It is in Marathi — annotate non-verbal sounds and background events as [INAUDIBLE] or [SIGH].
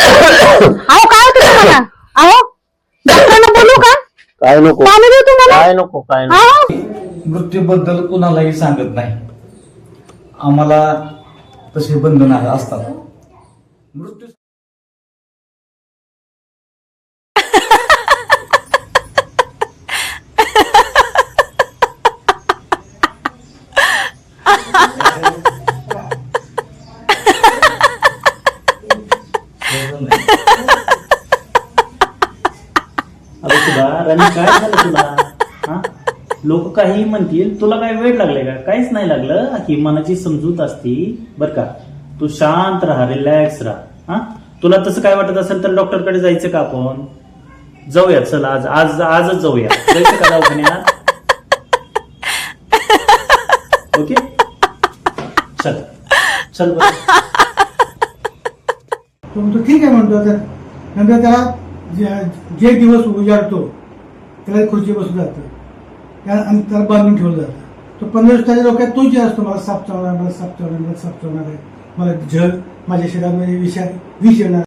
अहो काय होतं तुम्हाला? अहो डॉक्टरांना बोलू का? काय नको? पाणी देऊ तुम्हाला? काय नको? काय नको? अहो. मृत्यूबद्दल कुणालाही सांगत नाही. आम्हाला तसे बंधन असतात. मृत्यू [LAUGHS] अरे तुला काय झालं तुला लोक काही म्हणतील तुला काय वेळ लागले का काहीच नाही लागलं ही मनाची समजूत असती बर का तू शांत राहा रिलॅक्स राहा हा तुला तसं काय वाटत असेल तर डॉक्टरकडे जायचं का आपण जाऊया चल आज आज आजच जाऊया जायचं का दवाखान्यात ओके? चल. चल बरं. तो म्हणतो ठीक आहे म्हणतो तर नंतर त्याला जे- जे दिवस उजाडतो त्याला खुर्ची बसून जातं. त्या आणि त्याला बांधून ठेवलं जातं. तो पंधरा दिवसाच्या डोक्यात तो जे असतो मला साप चावणार मला साप चावणार मला साप चावणार आहे मला जग माझ्या शरीरामध्ये विषार विष येणार